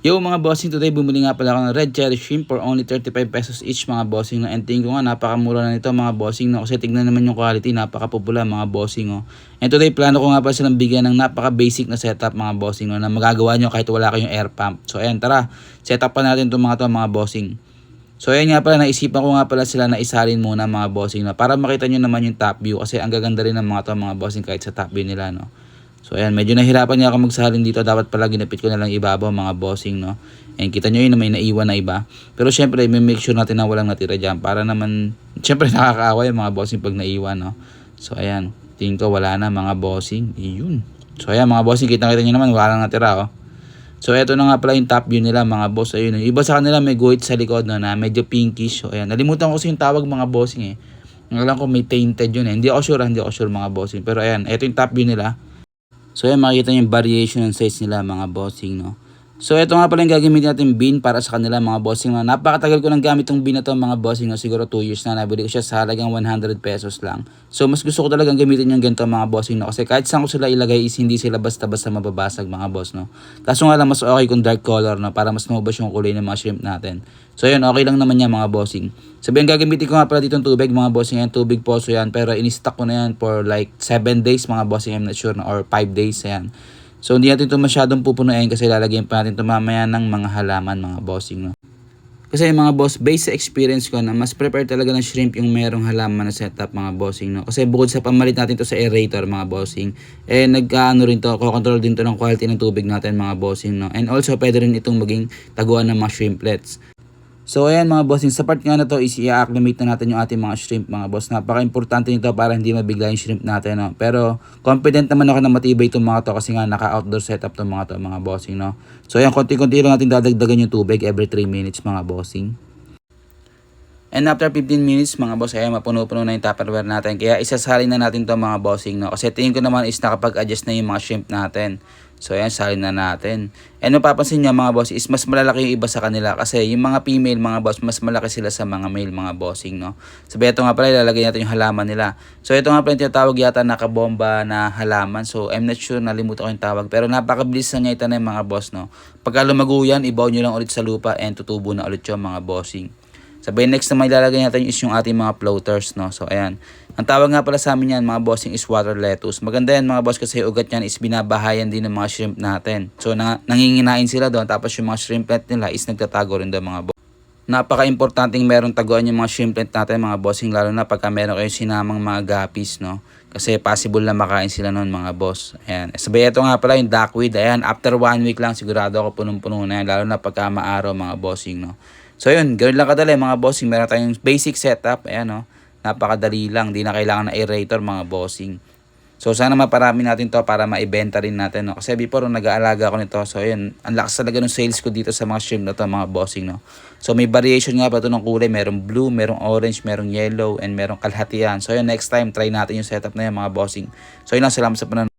Yo mga bossing, today bumili nga pala ako ng red cherry shrimp for only 35 pesos each mga bossing. And tingin ko nga napakamura na nito mga bossing. No? Kasi tignan naman yung quality, napakapopula mga bossing. Oh. And today plano ko nga pala silang bigyan ng napaka basic na setup mga bossing. No? Na magagawa nyo kahit wala kayong air pump. So ayan tara, setup pa natin itong mga to mga bossing. So ayan nga pala, naisipan ko nga pala sila na isalin muna mga bossing. No? Para makita nyo naman yung top view. Kasi ang gaganda rin ng mga to mga bossing kahit sa top view nila. No? So ayan, medyo nahirapan niya ako magsalin dito. Dapat pala ginapit ko na lang ibabaw mga bossing, no? And kita nyo yun na may naiwan na iba. Pero syempre, may make sure natin na walang natira dyan. Para naman, syempre nakakaawa yung mga bossing pag naiwan, no? So ayan, tingin ko wala na mga bossing. Iyon. So ayan mga bossing, kita-kita nyo naman, wala lang natira, oh. So eto na nga pala yung top view nila mga boss. Ayun, yung iba sa kanila may guhit sa likod no, na medyo pinkish. So ayan, nalimutan ko kasi yung tawag mga bossing eh. Alam ko may tainted yun eh. Hindi ako sure, hindi ako sure mga bossing. Pero ayan, eto yung top view nila. So ayan, makikita yung variation ng size nila mga bossing, no? So ito nga pala yung gagamitin natin bin para sa kanila mga bossing. No? Napakatagal ko nang gamit tong bin na to mga bossing. No? Siguro 2 years na. Nabili ko siya sa halagang 100 pesos lang. So mas gusto ko talagang gamitin yung ganito mga bossing. No? Kasi kahit saan ko sila ilagay is hindi sila basta-basta mababasag mga boss. No? Kaso nga lang mas okay kung dark color no? para mas lumabas yung kulay ng mga shrimp natin. So yun, okay lang naman yan mga bossing. Sabihin gagamitin ko nga pala dito ng tubig mga bossing. Yan, tubig poso yan. Pero in-stock ko na yan for like 7 days mga bossing. I'm not sure na or 5 days. Yan. So hindi natin ito masyadong pupunuin kasi lalagyan pa natin ito mamaya ng mga halaman mga bossing. No? Kasi mga boss, based sa experience ko na mas prepare talaga ng shrimp yung merong halaman na setup mga bossing. No? Kasi bukod sa pamalit natin to sa aerator mga bossing, eh nagkaano rin to, control din to ng quality ng tubig natin mga bossing. No? And also pwede rin itong maging taguan ng mga shrimplets. So ayan mga bossing, sa part nga na to is i-acclimate na natin yung ating mga shrimp mga boss. Napaka-importante nito para hindi mabigla yung shrimp natin. No? Pero confident naman ako na matibay itong mga to kasi nga naka-outdoor setup itong mga to mga bossing. No? So ayan, konti-konti lang natin dadagdagan yung tubig every 3 minutes mga bossing. And after 15 minutes mga boss, ayan mapuno-puno na yung tupperware natin. Kaya isasalin na natin to mga bossing. No? Kasi tingin ko naman is nakapag-adjust na yung mga shrimp natin. So ayan, salin na natin. And mapapansin nyo mga boss is mas malalaki yung iba sa kanila. Kasi yung mga female mga boss, mas malaki sila sa mga male mga bossing. No? Sabi ito nga pala, ilalagay natin yung halaman nila. So ito nga pala yung tinatawag yata nakabomba na halaman. So I'm not sure, nalimutan ko yung tawag. Pero napakabilis na niya ito na yung mga boss. No? Pagka lumago yan, ibaw nyo lang ulit sa lupa and tutubo na ulit yung mga bossing. Sabi next na may lalagay natin is yung ating mga floaters, no? So, ayan. Ang tawag nga pala sa amin yan, mga bossing, is water lettuce. Maganda yan, mga boss, kasi ugat yan is binabahayan din ng mga shrimp natin. So, na, nanginginain sila doon. Tapos yung mga shrimplet nila is nagtatago rin doon, mga boss. Napaka-importanting merong taguan yung mga shrimplet natin, mga bossing, lalo na pagka meron kayo sinamang mga gapis, no? Kasi possible na makain sila noon, mga boss. Ayan. Sabi, ito nga pala yung duckweed. Ayan, after one week lang, sigurado ako punong-puno na yan. Lalo na pagka maaraw, mga bossing, no? So yun, gawin lang kadali mga bossing. Meron tayong basic setup. Ayan no. Napakadali lang. Di na kailangan ng aerator mga bossing. So sana maparami natin to para maibenta rin natin. No? Kasi before nung nag-aalaga ako nito. So yun, ang lakas talaga ng sales ko dito sa mga shrimp na to mga bossing. No? So may variation nga pa ito ng kulay. Merong blue, merong orange, merong yellow, and merong kalhatian. So yun, next time try natin yung setup na yan mga bossing. So yun lang, salamat sa panonood.